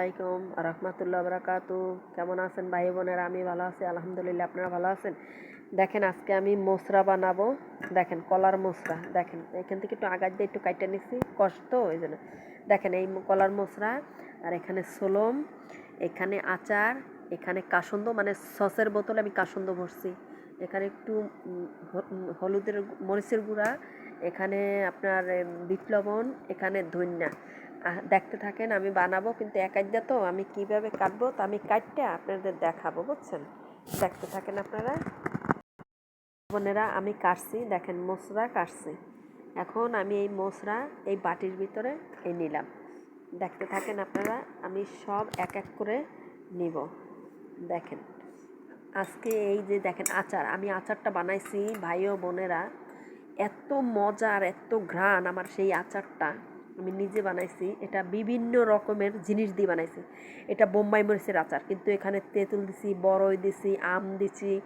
আলাইকুম রহমতুল্লাহ বরাকাতু। কেমন আছেন ভাই বোনেরা? আমি ভালো আছি, আলহামদুলিল্লাহ। আপনারা ভালো আছেন? দেখেন, আজকে আমি মোসরা বানাবো। দেখেন, কলার মোসরা। দেখেন, এখান থেকে একটু আগার দিয়ে একটু কাইটে নিছি। কষ্ট, ওই জন্য। দেখেন, এই কলার মোসরা, আর এখানে সোলম, এখানে আচার, এখানে কাসন্দ মানে সসের বোতলে আমি কাসন্দ ভরছি। এখানে একটু হলুদের মরিচের গুঁড়া, এখানে আপনার লবণ, এখানে ধন্যা। দেখতে থাকেন, আমি বানাবো, কিন্তু একাইদা তো, আমি কীভাবে কাটবো তা আমি কাটতে আপনাদের দেখাবো, বুঝছেন? দেখতে থাকেন আপনারা? বোনেরা, আমি কাটছি, দেখেন মশরা কাটছি। এখন আমি এই মশরা এই বাটির ভিতরে এই নিলাম। দেখতে থাকেন আপনারা, আমি সব এক এক করে নিব। দেখেন। আজকে এই যে দেখেন আচার, আমি আচারটা বানাইছি, ভাই ও বোনেরা। এত মজার এত ঘ্রাণ আমার সেই আচারটা। আমি নিজে বানাইছি, এটা বিভিন্ন রকমের জিনিস দিয়ে বানাইছি। এটা বোম্বাই মরিচের আচার, কিন্তু এখানে তেঁতুল দিছি বড়ই দিছি, আম দিছি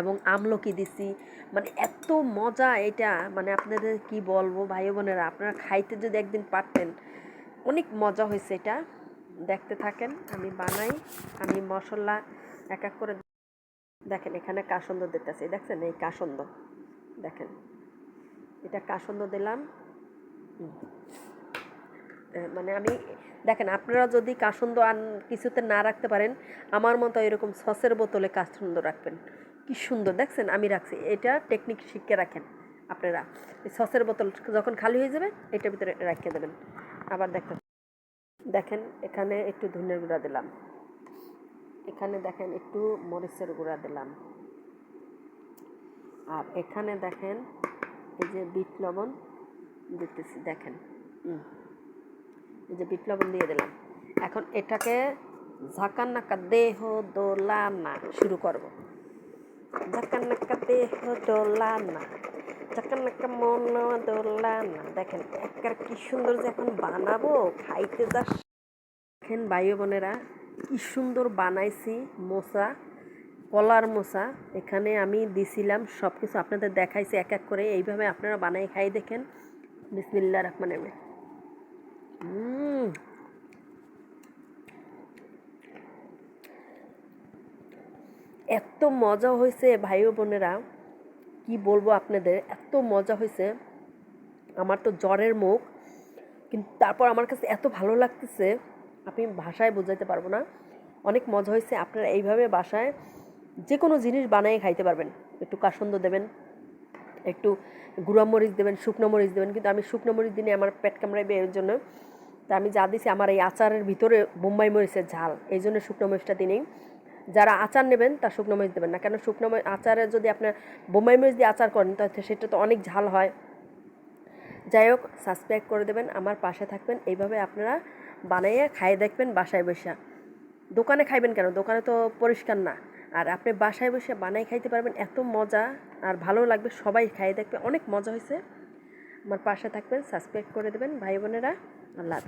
এবং আমলকি দিছি। মানে এত মজা এটা। মানে আপনাদের কি বলব, ভাই বোনেরা, আপনারা খাইতে যদি একদিন পারতেন, অনেক মজা হয়েছে এটা। দেখতে থাকেন, আমি বানাই, আমি মশলা এক এক করে দেখেন, এখানে কাসন্দ দিতেছি দেখছেন? এই কাসন্দ। দেখেন। এটা কাসন্দ দিলাম। মানে আমি, দেখেন, আপনারা যদি কাসন্দ আন, কিছুতে না রাখতে পারেন, আমার মতো এরকম সসের বোতলে কাসন্দ রাখবেন। কি সুন্দর, দেখছেন? আমি রাখছি। এটা টেকনিক শিখে রাখেন আপনারা। এই সসের বোতল যখন খালি হয়ে যাবে, এটার ভিতরে রেখে দেবেন। আবার দেখেন। দেখেন, এখানে একটু ধনের গুঁড়া দিলাম। এখানে দেখেন একটু মরিচের গুঁড়া দিলাম। আর এখানে দেখেন এই যে বিট লবণ দিতেছি, দেখেন এই যে বিট লবণ দিয়ে দিলাম। এখন এটাকে ঝাঁকান নাকা দেহ দোলানা শুরু করব। ঝাঁকান নাকা দেহ দোলানা ঝাঁকান নাকা মন দোলানা দেখেন একবার কি সুন্দর যে এখন বানাবো, খাইতে যা দেখেন ভাই বোনেরা কি সুন্দর বানাইছি মোসা কলার মোসা এখানে আমি দিছিলাম সব কিছু আপনাদের দেখাইছি, এক এক করে। এইভাবে আপনারা বানাই খাই দেখেন। বিসমিল্লা রহমানের হুম এত মজা হয়েছে ভাই বোনেরা। কি বলব আপনাদের, এত মজা হয়েছে আমার তো জ্বরের মুখ, কিন্তু তারপর আমার কাছে এত ভালো লাগতেছে। আপনি ভাষায় বোঝাইতে পারব না। অনেক মজা হয়েছে আপনারা এইভাবে বাসায় যে কোনো জিনিস বানিয়ে খাইতে পারবেন। একটু কাসন্দ দেবেন, একটু গুঁড়া মরিচ দেবেন, শুকনো মরিচ দেবেন, কিন্তু আমি শুকনো মরিচ দিনে আমার পেট কামড়াইবে এর জন্য। তা আমি যা দিছি আমার এই আচারের ভিতরে বোম্বাই মরিচের ঝাল, এই জন্য শুকনো মরিচটা দিনেই। যারা আচার নেবেন তার শুকনো মরিচ দেবেন না, কেন শুকনো আচারে যদি আপনার বোম্বাই মরিচ দিয়ে আচার করেন, তাহলে সেটা তো অনেক ঝাল হয়। যাই হোক সাবস্ক্রাইব করে দেবেন, আমার পাশে থাকবেন, এইভাবে আপনারা বানাইয়ে খাইয়ে দেখবেন বাসায় বসে দোকানে খাইবেন কেন? দোকানে তো পরিষ্কার না। আর আপনি বাসায় বসে বানাই খাইতে পারবেন, এত মজা। আর ভালো লাগবে, সবাই খাইয়ে দেখবে। অনেক মজা হয়েছে আমার পাশে থাকবেন, সাবস্ক্রাইব করে দেবেন, ভাই বোনেরা। আল্লাহ